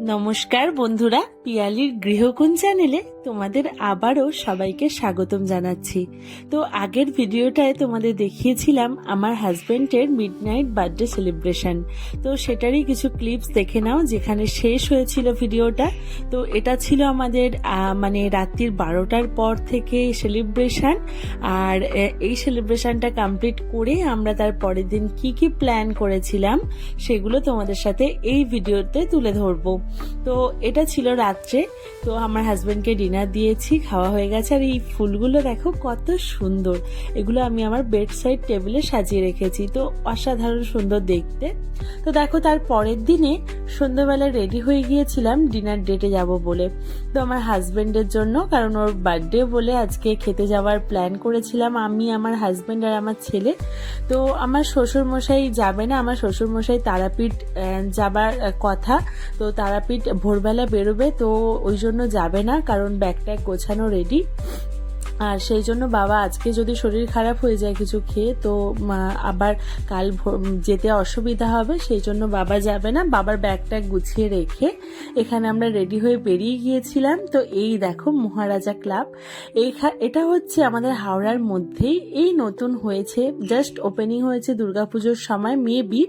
নমস্কার বন্ধুরা। পিয়ালির গৃহকোণ চ্যানেলে তোমাদের আবারও সবাইকে স্বাগতম জানাচ্ছি। তো আগের ভিডিওটায় তোমাদের দেখিয়েছিলাম আমার হাজব্যান্ডের মিড নাইট বার্থডে সেলিব্রেশন। তো সেটারই কিছু ক্লিপস দেখে নাও যেখানে শেষ হয়েছিল ভিডিওটা। তো এটা ছিল আমাদের মানে রাত্রির বারোটার পর থেকে সেলিব্রেশন। আর এই সেলিব্রেশনটা কমপ্লিট করে আমরা তার পরের দিন কি কি প্ল্যান করেছিলাম সেগুলো তোমাদের সাথে এই ভিডিওতে তুলে ধরবো। তো এটা ছিল রাত্রে। তো আমার হাজব্যান্ডকে ডিনার দিয়েছি, খাওয়া হয়ে গেছে। আর এই ফুলগুলো দেখো কত সুন্দর। এগুলো আমি আমার বেড সাইড টেবিলে সাজিয়ে রেখেছি। তো অসাধারণ সুন্দর দেখতে। তো দেখো তার পরের দিনে সন্ধ্যাবেলা রেডি হয়ে গিয়েছিলাম ডিনার ডেটে যাব বলে। তো আমার হাজব্যান্ডের জন্য, কারণ ওর বার্থডে বলে আজকে খেতে যাওয়ার প্ল্যান করেছিলাম আমি, আমার হাজব্যান্ড আর আমার ছেলে। তো আমার শ্বশুর মশাই যাবে না, আমার শ্বশুর মশাই তারাপীঠ যাবার কথা। তো তারাপীঠ ভোরবেলা বেরোবে তো ওই জন্য যাবে না কারণ ব্যাগটা গোছানো রেডি আর সেই জন্য বাবা আজকে যদি শরীর খারাপ হয়ে যায় কিছু খেয়ে, তো আবার কাল যেতে অসুবিধা হবে, সেই জন্য বাবা যাবে না। বাবার ব্যাগটা গুছিয়ে রেখে এখানে আমরা রেডি হয়ে বেরিয়ে গিয়েছিলাম। তো এই দেখো মহারাজা ক্লাব। এইখা- এটা হচ্ছে আমাদের হাওড়ার মধ্যেই। এই নতুন হয়েছে জাস্ট ওপেনিং হয়েছে দুর্গাপুজোর সময় মেবি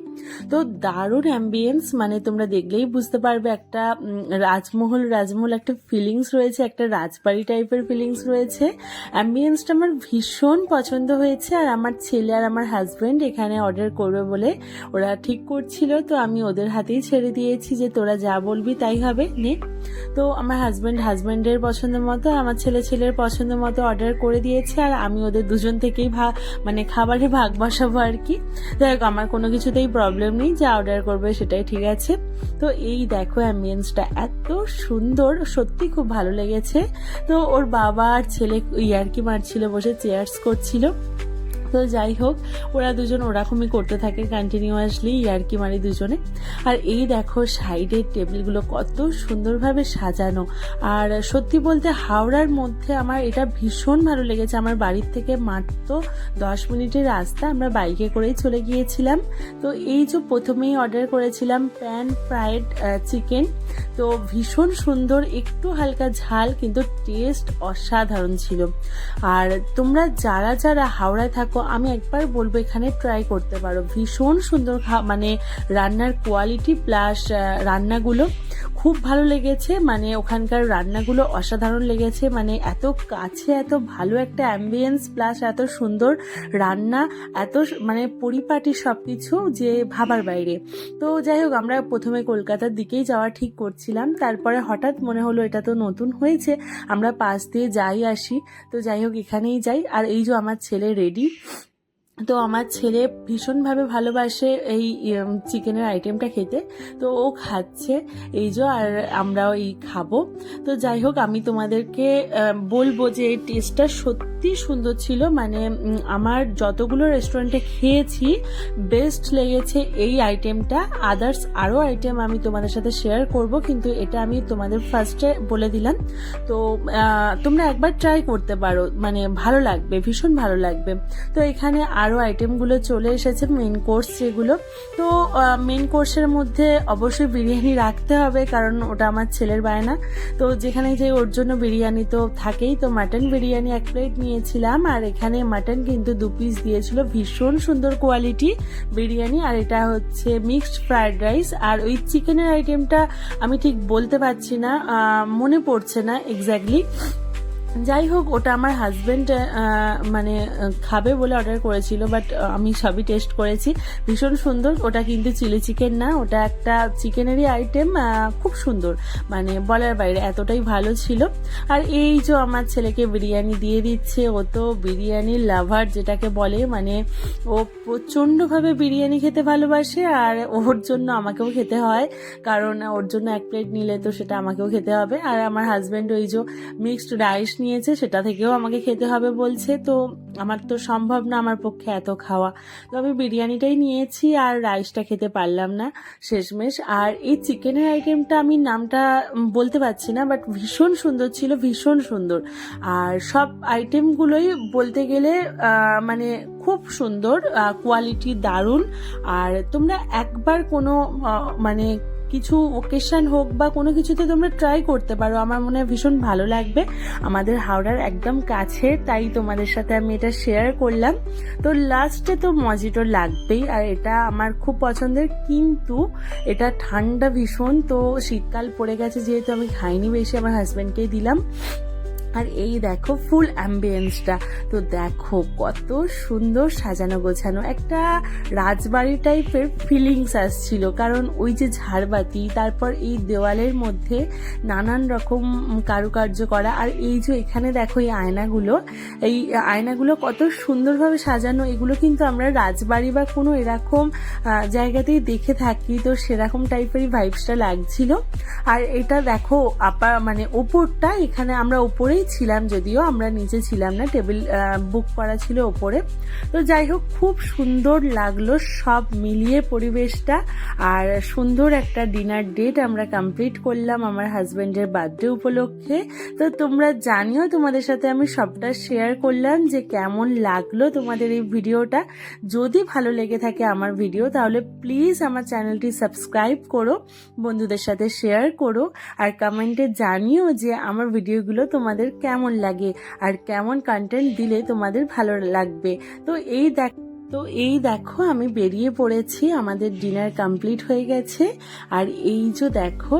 তো দারুণ অ্যাম্বিয়েন্স মানে তোমরা দেখলেই বুঝতে পারবে একটা রাজমহল রাজমহল একটা ফিলিংস রয়েছে, একটা রাজবাড়ি টাইপের ফিলিংস রয়েছে। অ্যাম্বিয়েন্সটা আমার ভীষণ পছন্দ হয়েছে আর আমার ছেলে আর আমার হাজব্যান্ড এখানে অর্ডার করবে বলে ওরা ঠিক করছিল, তো আমি ওদের হাতেই ছেড়ে দিয়েছি যে তোরা যা বলবি তাই হবে, নে। তো আমার হাজব্যান্ড হাজব্যান্ডের পছন্দ মতো, আমার ছেলে ছেলের পছন্দ মতো অর্ডার করে দিয়েছে, আর আমি ওদের দুজন থেকেই ভা মানে খাবারে ভাগ বসাবো আর কি। যাই হোক, আমার কোনো কিছুতেই প্রবলেম নেই, যা অর্ডার করবে সেটাই ঠিক আছে। তো এই দেখো অ্যাম্বিয়েন্সটা এত সুন্দর, সত্যি খুব ভালো লেগেছে। তো ওর বাবা আর ছেলে ইয়ার্কি মারছিল, বসে চেয়ার্স করছিল। তো যাই হোক, ওরা দুজন ওরকমই করতে থাকে কন্টিনিউয়াসলি ইয়ার্কি মারি দুজনে। আর এই দেখো সাইডের টেবিলগুলো কত সুন্দরভাবে সাজানো। আর সত্যি বলতে হাওড়ার মধ্যে আমার এটা ভীষণ ভালো লেগেছে। আমার বাড়ির থেকে মাত্র দশ মিনিটের রাস্তা আমরা বাইকে করেই চলে গিয়েছিলাম। তো এই যে প্রথমেই অর্ডার করেছিলাম প্যান ফ্রাইড চিকেন তো ভীষণ সুন্দর, একটু হালকা ঝাল, কিন্তু টেস্ট অসাধারণ ছিল। আর তোমরা যারা যারা হাওড়ায় থাকো আমি একবার বলব এখানে ট্রাই করতে পারো। ভীষণ সুন্দর মানে রান্নার কোয়ালিটি প্লাস রান্নাগুলো খুব ভালো লেগেছে মানে ওখানকার রান্নাগুলো অসাধারণ লেগেছে মানে এত কাছে, এত ভালো একটা অ্যাম্বিয়েন্স প্লাস এত সুন্দর রান্না, এত মানে পরিপাটি সব কিছু যে ভাবার বাইরে। তো যাই হোক, আমরা প্রথমে কলকাতার দিকেই যাওয়া ঠিক করছিলাম, তারপরে হঠাৎ মনে হলো এটা তো নতুন হয়েছে, আমরা পাশ দিয়ে যাই আসি, তো যাই হোক এখানেই যাই, আর এই যে আমার ছেলে রেডি তো আমার ছেলে ভীষণভাবে ভালোবাসে এই চিকেনের আইটেমটা খেতে। তো ও খাচ্ছে। এই যে, আর আমরাও এই খাব। তো যাই হোক, আমি তোমাদেরকে বলব যে এই টেস্টটা সত্যি সুন্দর ছিল। মানে আমার যতগুলো রেস্টুরেন্টে খেয়েছি বেস্ট লেগেছে এই আইটেমটা আদার্স আরও আইটেম আমি তোমাদের সাথে শেয়ার করব, কিন্তু এটা আমি তোমাদের ফার্স্টে বলে দিলাম। তো তোমরা একবার ট্রাই করতে পারো। মানে ভালো লাগবে, ভীষণ ভালো লাগবে। তো এখানে আরও আইটেমগুলো চলে এসেছে মেন কোর্স যেগুলো। তো মেন কোর্সের মধ্যে অবশ্যই বিরিয়ানি রাখতে হবে, কারণ ওটা আমার ছেলের বায়না। তো যেখানে যে ওর জন্য বিরিয়ানি তো থাকেই, তো মাটন বিরিয়ানি এক প্লেট নিয়েছিলাম, আর এখানে মাটন কিন্তু দু পিস দিয়েছিল, ভীষণ সুন্দর কোয়ালিটি বিরিয়ানি, আর এটা হচ্ছে মিক্সড ফ্রায়েড রাইস আর ওই চিকেনের আইটেমটা আমি ঠিক বলতে পারছি না মনে পড়ছে না এক্স্যাক্টলি যাই হোক ওটা আমার হাজবেন্ড মানে খাবে বলে অর্ডার করেছিল বাট আমি সবই টেস্ট করেছি। ভীষণ সুন্দর, ওটা কিন্তু চিলি চিকেন না, ওটা একটা চিকেনেরই আইটেম খুব সুন্দর। মানে বলার বাইরে, এতটাই ভালো ছিল। আর এই যে আমার ছেলেকে বিরিয়ানি দিয়ে দিচ্ছে, ও তো বিরিয়ানি লাভার যেটাকে বলে মানে ও প্রচণ্ডভাবে বিরিয়ানি খেতে ভালোবাসে, আর ওর জন্য আমাকেও খেতে হয়, কারণ ওর জন্য এক প্লেট নিলে তো সেটা আমাকেও খেতে হবে। আর আমার হাজব্যান্ড ওই যে মিক্সড রাইস নিয়েছে, সেটা থেকেও আমাকে খেতে হবে বলছে। তো আমার তো সম্ভব না আমার পক্ষে এত খাওয়া। তো আমি বিরিয়ানিটাই নিয়েছি আর রাইসটা খেতে পারলাম না, শেষমেশ। আর এই চিকেনের আইটেমটা আমি নামটা বলতে পারছি না বাট ভীষণ সুন্দর ছিল, ভীষণ সুন্দর। আর সব আইটেমগুলোই বলতে গেলে মানে খুব সুন্দর কোয়ালিটি দারুণ। আর তোমরা একবার কোনো মানে কিছু ওকেশন হোক বা কোনো কিছুতে তোমরা ট্রাই করতে পারো, আমার মনে হয় ভীষণ ভালো লাগবে। আমাদের হাওড়ার একদম কাছে, তাই তোমাদের সাথে আমি এটা শেয়ার করলাম। তো লাস্টে তো মজিটো লাগবেই, আর এটা আমার খুব পছন্দের, কিন্তু এটা ঠান্ডা ভীষণ, তো শীতকাল পড়ে গেছে, যেহেতু আমি খাইনি, বেশি আমার হাজব্যান্ডকেই দিলাম। আর এই দেখো ফুল অ্যাম্বিয়েন্সটা তো দেখো কত সুন্দর সাজানো গোছানো। একটা রাজবাড়ি টাইপের ফিলিংস আসছিল। কারণ ওই যে ঝাড়বাতি, তারপর এই দেওয়ালের মধ্যে নানান রকম কারুকার্য করা। আর এই যে এখানে দেখো এই আয়নাগুলো এই আয়নাগুলো কত সুন্দরভাবে সাজানো। এগুলো কিন্তু আমরা রাজবাড়ি বা কোনো এরকম জায়গাতেই দেখে থাকি। তো সেরকম টাইপেরই ভাইবসটা লাগছিল। আর এটা দেখো, আপা মানে ওপরটা, এখানে আমরা ওপরেই ছিলাম, যদিও আমরা নিচে ছিলাম না, টেবিল বুক করা ছিল ওপরে। তো যাই হোক, খুব সুন্দর লাগল সব মিলিয়ে পরিবেশটা, আর সুন্দর একটা ডিনার ডেট আমরা কমপ্লিট করলাম আমার হাজব্যান্ডের বার্থডে উপলক্ষে। তো তোমরা জানিও, তোমাদের সাথে আমি সবটা শেয়ার করলাম যে কেমন লাগল তোমাদের এই ভিডিওটা। যদি ভালো লেগে থাকে আমার ভিডিও তাহলে প্লিজ আমার চ্যানেলটি সাবস্ক্রাইব করো, বন্ধুদের সাথে শেয়ার করো, আর কমেন্টে জানিও যে আমার ভিডিওগুলো তোমাদের কেমন লাগে? আর কেমন কন্টেন্ট দিলে তোমাদের ভালো লাগবে? তো এই দেখ তো এই দেখো, আমি বেরিয়ে পড়েছি, আমাদের ডিনার কমপ্লিট হয়ে গেছে। আর এই যে দেখো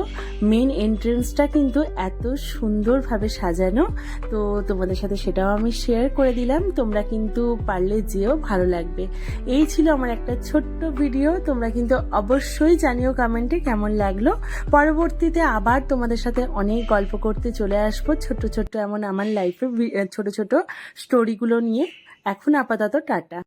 মেন এন্ট্রেন্সটা কিন্তু এত সুন্দরভাবে সাজানো। তো তোমাদের সাথে সেটাও আমি শেয়ার করে দিলাম, তোমরা কিন্তু পারলে যেও, ভালো লাগবে। এই ছিল আমার একটা ছোট্ট ভিডিও তোমরা কিন্তু অবশ্যই জানিও কমেন্টে কেমন লাগল। পরবর্তীতে আবার তোমাদের সাথে অনেক গল্প করতে চলে আসব, ছোট্ট ছোট্ট এমন আমার লাইফের ছোট ছোট স্টোরিগুলো নিয়ে। এখন আপাতত টাটা।